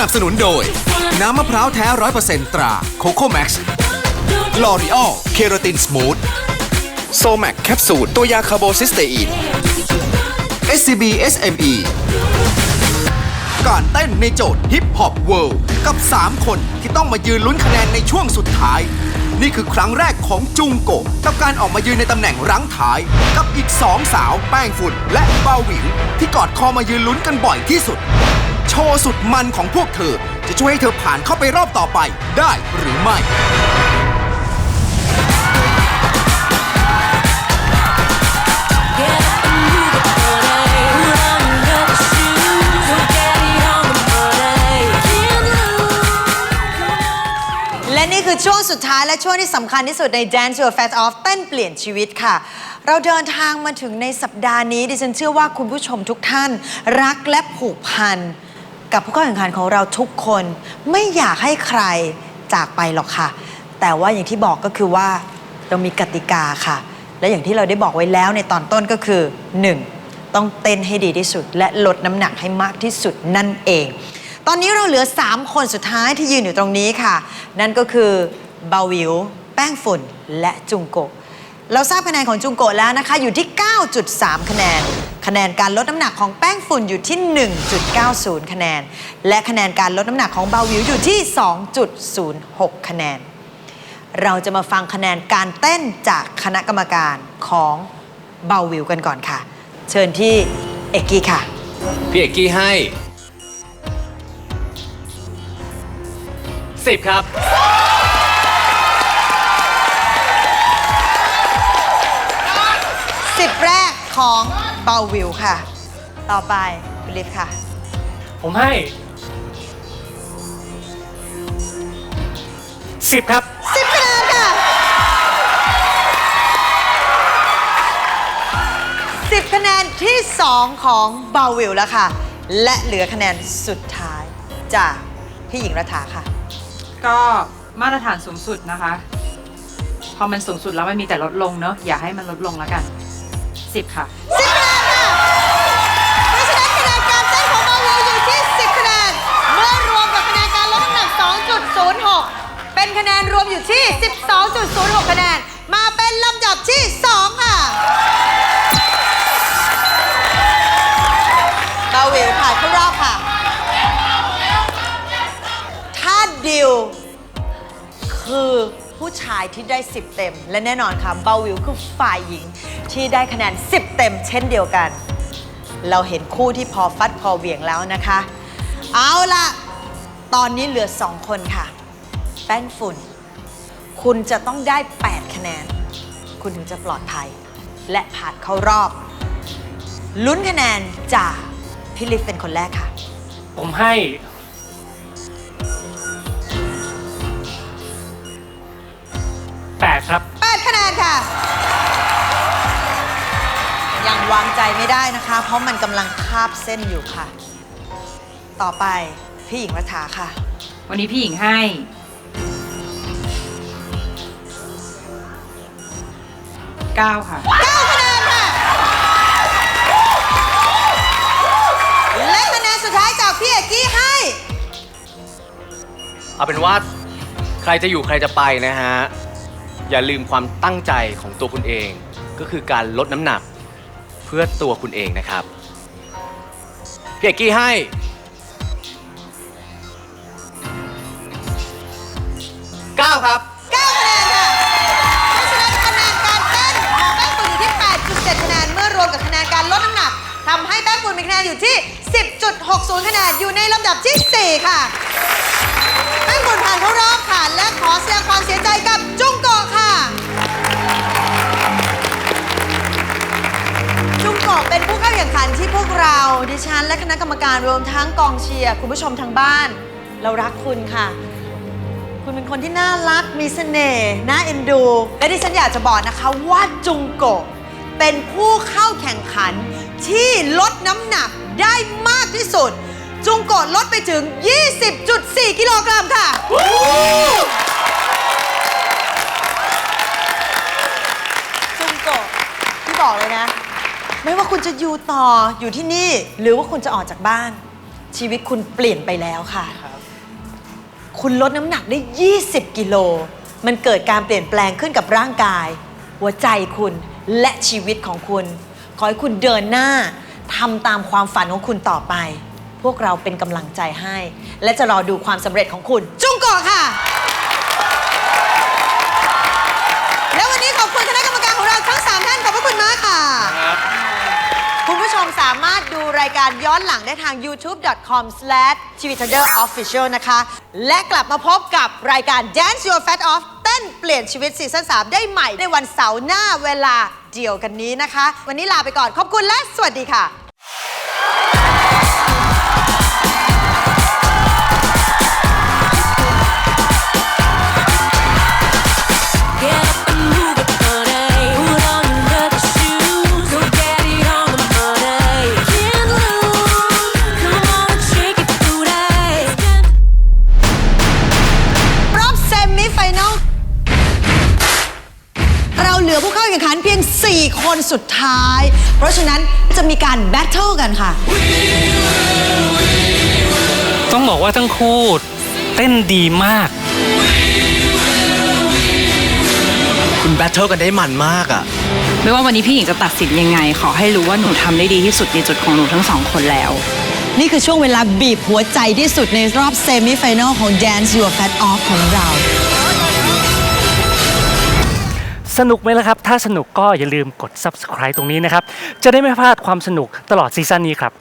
นับสนุนโดย น้ำมะพร้าวแท้ร้อยเปอร์เซ็นต์ตราโคโค่แม็กซ์ลอรีออลเคราตินสมูทโซแมคแคปซูลตัวยาคาร์โบซิสเตอีน SCB SME การเต้นในโจทย์ฮิปฮอปเวิลด์กับ 3 คนที่ต้องมายืนลุ้นคะแนนในช่วงสุดท้าย นี่คือครั้งแรกของจุงโกะกับการออกมายืนในตำแหน่งรั้งท้าย กับอีก 2 สาวแป้งฝุ่นและเบาหวิงที่กอดคอมายืนลุ้นกันบ่อยที่สุด โชว์สุดมันของพวกเธอ จะช่วยให้เธอผ่านเข้าไปรอบต่อไปได้หรือไม่ และนี่คือช่วงสุดท้ายและช่วงที่สำคัญที่สุดใน Dance Your Fast Off เต้นเปลี่ยนชีวิตค่ะ เราเดินทางมาถึงในสัปดาห์นี้ ดิฉันเชื่อว่าคุณผู้ชมทุกท่าน รักและผูกพัน กับผู้เข้าแข่งขันของเราทุกคนไม่อยากให้ใครจากไปหรอกค่ะ แต่ว่าอย่างที่บอกก็คือว่าเรามีกติกาค่ะ และอย่างที่เราได้บอกไว้แล้วในตอนต้นก็คือ 1. ต้องเต้นให้ดีที่สุด และลดน้ำหนักให้มากที่สุดนั่นเอง ตอนนี้เราเหลือ 3 คนสุดท้ายที่ยืนอยู่ตรงนี้ค่ะ นั่นก็คือเบาวิว แป้งฝุ่นและจุงโกะเราทราบคะแนนของจุงโกะแล้วนะคะอยู่ที่ 9.3 คะแนน คะแนนการลดน้ำหนักของแป้งฝุ่นอยู่ที่ 1.90 คะแนน และคะแนนการลดน้ำหนักของเบาวิวอยู่ที่ 2.06 คะแนน เราจะมาฟังคะแนนการเต้นจากคณะกรรมการของเบาวิวกันก่อนค่ะ เชิญที่เอกกี้ค่ะ พี่เอกกี้ให้สิบครับสิบ ของเบาวิวค่ะ ต่อไปฟิลิปค่ะ ผมให้สิบครับ สิบคะแนนค่ะสิบคะแนนที่สองของเบาวิวแล้วค่ะ และเหลือคะแนนสุดท้ายจากพี่หญิงรัฐาค่ะ ก็มาตรฐานสูงสุดนะคะ พอมันสูงสุดแล้วมันมีแต่ลดลงเนอะอย่าให้มันลดลงแล้วกัน 10 ค่ะ สิบคะแนนค่ะเพราะฉะนั้นคะแนนการเต้นของเบาวิวอยู่ที่ 10 คะแนน เมื่อรวมกับคะแนนการลดน้ำหนัก 2.06 เป็นคะแนนรวมอยู่ที่ 12.06 คะแนน มาเป็นลำดับที่ 2 ค่ะ ผู้ชายที่ได้ 10 เต็ม และแน่นอนค่ะเบาวิวคือฝ่ายหญิง ที่ได้คะแนน 10 เต็ม เช่นเดียวกัน เราเห็นคู่ที่พอฟัดพอเหวี่ยงแล้วนะคะ เอาล่ะตอนนี้เหลือ 2 คนค่ะ แป้งฝุ่น คุณจะต้องได้ 8 คะแนน คุณถึงจะปลอดภัย และผ่านเข้ารอบ ลุ้นคะแนนจากพี่ลิฟเป็นคนแรกค่ะ ผมให้ วางใจไม่ได้นะคะ เพราะมันกำลังคาบเส้นอยู่ค่ะ ต่อไปพี่หญิงรัฐาค่ะ วันนี้พี่หญิงให้9ค่ะ 9คะแนนค่ะ และคะแนนสุดท้ายจากพี่เอกกี้ให้ เอาเป็นว่าใครจะอยู่ใครจะไปนะฮะ อย่าลืมความตั้งใจของตัวคุณเอง ก็คือการลดน้ำหนักเพื่อตัวคุณเองนะครับพี่เอกกี้ให้ 9 ครับ 9คะแนนค่ะเพราะฉะนั้นคะแนนการเต้นของแป้งฝุ่นอยู่ที่ 8.7 คะแนน เมื่อรวมกับคะแนนการลดน้ำหนักทำให้แป้งฝุ่นมีคะแนนอยู่ที่ 10.60 คะแนน อยู่ในลำดับที่ 4 ค่ะ แป้งฝุ่นผ่านเข้ารอบค่ะ และขอแสดงความเสียใจกับจุงโกะค่ะ จุงโกเป็นผู้เข้าแข่งขันที่พวกเราดิฉันและคณะกรรมการรวมทั้งกองเชียร์คุณผู้ชมทางบ้าน เรารักคุณค่ะ คุณเป็นคนที่น่ารักมีเสน่ห์น่าเอ็นดู และที่ฉันอยากจะบอกนะคะว่าจุงโกะเป็นผู้เข้าแข่งขันที่ลดน้ำหนักได้มากที่สุด จุงโกะลดไปถึง 20.4 กิโลกรัมค่ะ จุงโกะที่บอกเลยนะ ไม่ว่าคุณจะอยู่ต่ออยู่ที่นี่ หรือว่าคุณจะออกจากบ้าน ชีวิตคุณเปลี่ยนไปแล้วค่ะ คุณลดน้ำหนักได้ 20 กิโล มันเกิดการเปลี่ยนแปลงขึ้นกับร่างกาย หัวใจคุณและชีวิตของคุณ ขอให้คุณเดินหน้าทำตามความฝันของคุณต่อไป พวกเราเป็นกำลังใจให้ และจะรอดูความสำเร็จของคุณ จุงกอกค่ะ ย้อนหลังได้ทาง youtube.com/tvthunder official นะคะ และกลับมาพบกับรายการ Dance Your Fat Off เต้นเปลี่ยนชีวิตซีซั่น3 ได้ใหม่ในวันเสาร์หน้าเวลาเดียวกันนี้นะคะ วันนี้ลาไปก่อนขอบคุณและสวัสดีค่ะ สุดท้าย เพราะฉะนั้นจะมีการแบทเทิลกันค่ะ ต้องบอกว่าทั้งคู่เต้นดีมาก คุณแบทเทิลกันได้มันมากอะ ไม่ว่าวันนี้พี่หญิงจะตัดสินยังไง ขอให้รู้ว่าหนูทำได้ดีที่สุดในจุดของหนูทั้งสองคนแล้ว นี่คือช่วงเวลาบีบหัวใจที่สุดในรอบเซมิไฟแนลของ Dance Your Fat Off ของเรา สนุกไหมล่ะครับ ถ้าสนุกก็อย่าลืมกด subscribe ตรงนี้นะครับ จะได้ไม่พลาดความสนุกตลอดซีซั่นนี้ครับ